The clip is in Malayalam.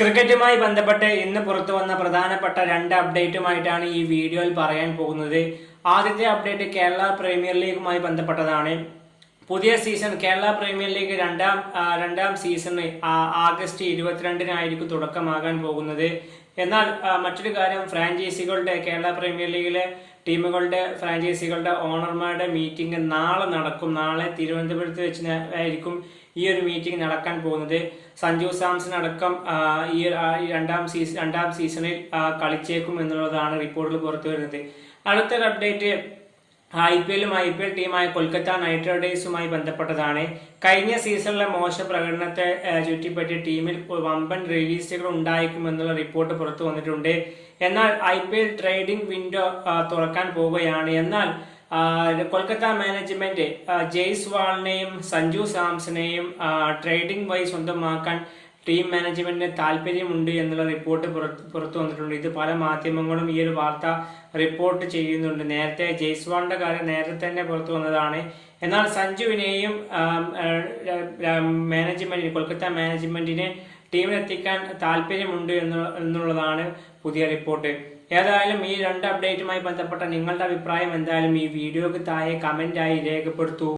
ക്രിക്കറ്റുമായി ബന്ധപ്പെട്ട് ഇന്ന് പുറത്തു വന്ന പ്രധാനപ്പെട്ട രണ്ട് അപ്ഡേറ്റുമായിട്ടാണ് ഈ വീഡിയോയിൽ പറയാൻ പോകുന്നത്. ആദ്യത്തെ അപ്ഡേറ്റ് കേരള പ്രീമിയർ ലീഗുമായി ബന്ധപ്പെട്ടതാണ്. പുതിയ സീസൺ കേരള പ്രീമിയർ ലീഗ് രണ്ടാം രണ്ടാം സീസണ് ആഗസ്റ്റ് ഇരുപത്തിരണ്ടിനായിരിക്കും തുടക്കമാകാൻ പോകുന്നത്. എന്നാൽ മറ്റൊരു കാര്യം ഫ്രാഞ്ചൈസികളുടെ കേരള പ്രീമിയർ ലീഗിലെ ടീമുകളുടെ ഫ്രാഞ്ചൈസികളുടെ ഓണർമാരുടെ മീറ്റിംഗ് നാളെ നടക്കും. നാളെ തിരുവനന്തപുരത്ത് വെച്ച് ആയിരിക്കും ഈ ഒരു മീറ്റിംഗ് നടക്കാൻ പോകുന്നത്. സഞ്ജു സാംസൺ അടക്കം ഈ രണ്ടാം സീസൺ രണ്ടാം സീസണിൽ കളിച്ചേക്കും എന്നുള്ളതാണ് റിപ്പോർട്ടിൽ പുറത്തു വരുന്നത് അടുത്തൊരു അപ്ഡേറ്റ് ഐ പി എല്ലും ഐ പി എൽ ടീമായ കൊൽക്കത്ത നൈറ്റ് റൈഡേഴ്സുമായി ബന്ധപ്പെട്ടതാണ്. കഴിഞ്ഞ സീസണിലെ മോശ പ്രകടനത്തെ ചുറ്റിപ്പറ്റി ടീമിൽ വമ്പൻ റിലീസുകൾ ഉണ്ടായേക്കുമെന്നുള്ള റിപ്പോർട്ട് പുറത്തു വന്നിട്ടുണ്ട്. എന്നാൽ I P L trading window തുറക്കാൻ പോവുകയാണ്. എന്നാൽ കൊൽക്കത്ത മാനേജ്മെന്റ് ജെയ്സ് വാളിനെയും സഞ്ജു സാംസനെയും ട്രേഡിംഗ് വൈ സ്വന്തമാക്കാൻ ടീം മാനേജ്മെന്റിന് താല്പര്യമുണ്ട് എന്നുള്ള റിപ്പോർട്ട് പുറത്തു വന്നിട്ടുണ്ട്. ഇത് പല മാധ്യമങ്ങളും ഈ ഒരു വാർത്ത റിപ്പോർട്ട് ചെയ്യുന്നുണ്ട്. നേരത്തെ ജയ്സ്വാളിന്റെ കാര്യം നേരത്തെ തന്നെ പുറത്തു വന്നതാണ്. എന്നാൽ സഞ്ജുവിനെയും മാനേജ്മെന്റിന് കൊൽക്കത്ത മാനേജ്മെന്റിനെ ടീമിലെത്തിക്കാൻ താല്പര്യമുണ്ട് എന്നുള്ള- എന്നുള്ളതാണ് പുതിയ റിപ്പോർട്ട്. ഏതായാലും ഈ രണ്ട് അപ്ഡേറ്റുമായി ബന്ധപ്പെട്ട നിങ്ങളുടെ അഭിപ്രായം എന്തായാലും ഈ വീഡിയോക്ക് താഴെ കമന്റായി രേഖപ്പെടുത്തൂ.